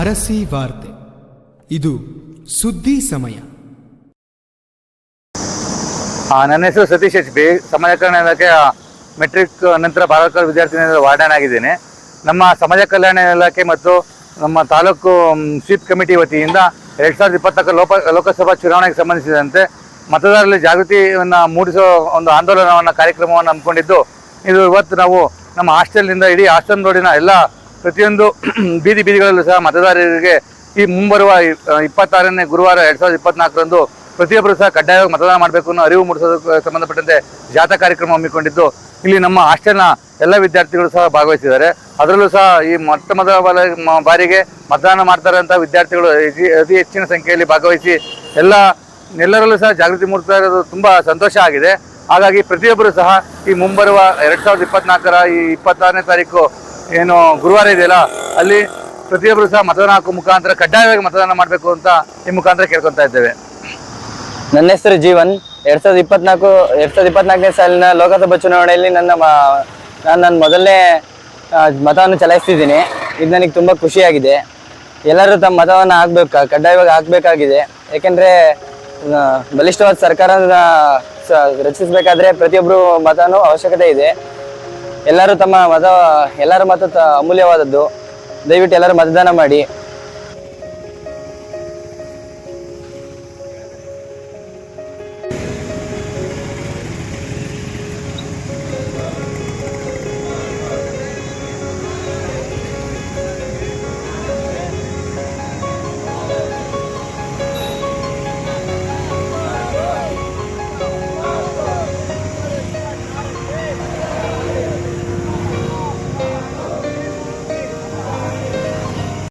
ಅರಸಿ ವಾರ್ತೆ. ಇದು ಸುದ್ದಿ ಸಮಯ. ನನ್ನ ಹೆಸರು ಸತೀಶ್ ಎಚ್ ಬಿ. ಸಮಾಜ ಕಲ್ಯಾಣ ಇಲಾಖೆಯ ಮೆಟ್ರಿಕ್ ನಂತರ ಬಾಲಕರ ವಿದ್ಯಾರ್ಥಿನಿಯರ ವಾರ್ಡನ್ ಆಗಿದ್ದೇನೆ. ನಮ್ಮ ಸಮಾಜ ಕಲ್ಯಾಣ ಇಲಾಖೆ ಮತ್ತು ನಮ್ಮ ತಾಲೂಕು ಸ್ವೀಪ್ ಕಮಿಟಿ ವತಿಯಿಂದ ಎರಡ್ ಸಾವಿರದ ಇಪ್ಪತ್ತಕ್ಕ ಲೋಕ ಲೋಕಸಭಾ ಚುನಾವಣೆಗೆ ಸಂಬಂಧಿಸಿದಂತೆ ಮತದಾರರಲ್ಲಿ ಜಾಗೃತಿಯನ್ನು ಮೂಡಿಸೋ ಒಂದು ಆಂದೋಲನವನ್ನು, ಕಾರ್ಯಕ್ರಮವನ್ನು ಹಮ್ಮಿಕೊಂಡಿದ್ದು, ಇದು ಇವತ್ತು ನಾವು ನಮ್ಮ ಹಾಸ್ಟೆಲ್ನಿಂದ ಇಡೀ ಹಾಸ್ಟೆಲ್ ರೋಡಿನ ಎಲ್ಲ ಪ್ರತಿಯೊಂದು ಬೀದಿ ಬೀದಿಗಳಲ್ಲೂ ಸಹ ಮತದಾರರಿಗೆ ಈ ಮುಂಬರುವ ಇಪ್ಪತ್ತಾರನೇ ಗುರುವಾರ ಎರಡ್ ಸಾವಿರದ ಇಪ್ಪತ್ನಾಲ್ಕರಂದು ಪ್ರತಿಯೊಬ್ಬರು ಸಹ ಕಡ್ಡಾಯವಾಗಿ ಮತದಾನ ಮಾಡಬೇಕು ಅನ್ನೋ ಅರಿವು ಮೂಡಿಸೋದಕ್ಕೆ ಸಂಬಂಧಪಟ್ಟಂತೆ ಜಾಥಾ ಕಾರ್ಯಕ್ರಮ ಹಮ್ಮಿಕೊಂಡಿದ್ದು ಇಲ್ಲಿ ನಮ್ಮ ಹಾಸ್ಟೆಲ್ನ ಎಲ್ಲ ವಿದ್ಯಾರ್ಥಿಗಳು ಸಹ ಭಾಗವಹಿಸಿದ್ದಾರೆ. ಅದರಲ್ಲೂ ಸಹ ಈ ಮೊಟ್ಟ ಮೊದಲ ಬಾರಿಗೆ ಮತದಾನ ಮಾಡ್ತಾರೆ ಅಂತ ವಿದ್ಯಾರ್ಥಿಗಳು ಅತಿ ಹೆಚ್ಚಿನ ಸಂಖ್ಯೆಯಲ್ಲಿ ಭಾಗವಹಿಸಿ ಎಲ್ಲ, ಎಲ್ಲರಲ್ಲೂ ಸಹ ಜಾಗೃತಿ ಮೂಡ್ತಾ ಇರೋದು ತುಂಬ ಸಂತೋಷ ಆಗಿದೆ. ಹಾಗಾಗಿ ಪ್ರತಿಯೊಬ್ಬರು ಸಹ ಈ ಮುಂಬರುವ ಎರಡು ಸಾವಿರದ ಇಪ್ಪತ್ನಾಲ್ಕರ ಈ ಇಪ್ಪತ್ತಾರನೇ ತಾರೀಕು ಏನು ಗುರುವಾರ ಇದೆಯಲ್ಲ, ಅಲ್ಲಿ ಪ್ರತಿಯೊಬ್ಬರು ಸಹ ಮತದಾನ ಹಾಕುವ ಮುಖಾಂತರ ಕಡ್ಡಾಯವಾಗಿ ಮತದಾನ ಮಾಡಬೇಕು ಅಂತ ಈ ಮುಖಾಂತರ ಕೇಳ್ಕೊತಾ ಇದ್ದೇವೆ. ನನ್ನ ಹೆಸರು ಜೀವನ್. ಎರಡ್ ಸಾವಿರದ ಇಪ್ಪತ್ನಾಲ್ಕು, ಎರಡ್ ಸಾವಿರದ ಇಪ್ಪತ್ನಾಲ್ಕನೇ ಸಾಲಿನ ಲೋಕಸಭಾ ಚುನಾವಣೆಯಲ್ಲಿ ನನ್ನ ನಾನು ನನ್ನ ಮೊದಲನೇ ಮತವನ್ನು ಚಲಾಯಿಸ್ತಿದ್ದೀನಿ. ಇದು ನನಗೆ ತುಂಬ ಖುಷಿಯಾಗಿದೆ. ಎಲ್ಲರೂ ತಮ್ಮ ಮತವನ್ನು ಹಾಕ್ಬೇಕು, ಕಡ್ಡಾಯವಾಗಿ ಹಾಕಬೇಕಾಗಿದೆ. ಏಕೆಂದರೆ ಬಲಿಷ್ಠವಾದ ಸರ್ಕಾರ ರಚಿಸಬೇಕಾದ್ರೆ ಪ್ರತಿಯೊಬ್ಬರು ಮತನೂ ಅವಶ್ಯಕತೆ ಇದೆ. ಎಲ್ಲರೂ ತಮ್ಮ ಮತ ಎಲ್ಲರ ಮತ ಅಮೂಲ್ಯವಾದದ್ದು. ದಯವಿಟ್ಟು ಎಲ್ಲರೂ ಮತದಾನ ಮಾಡಿ.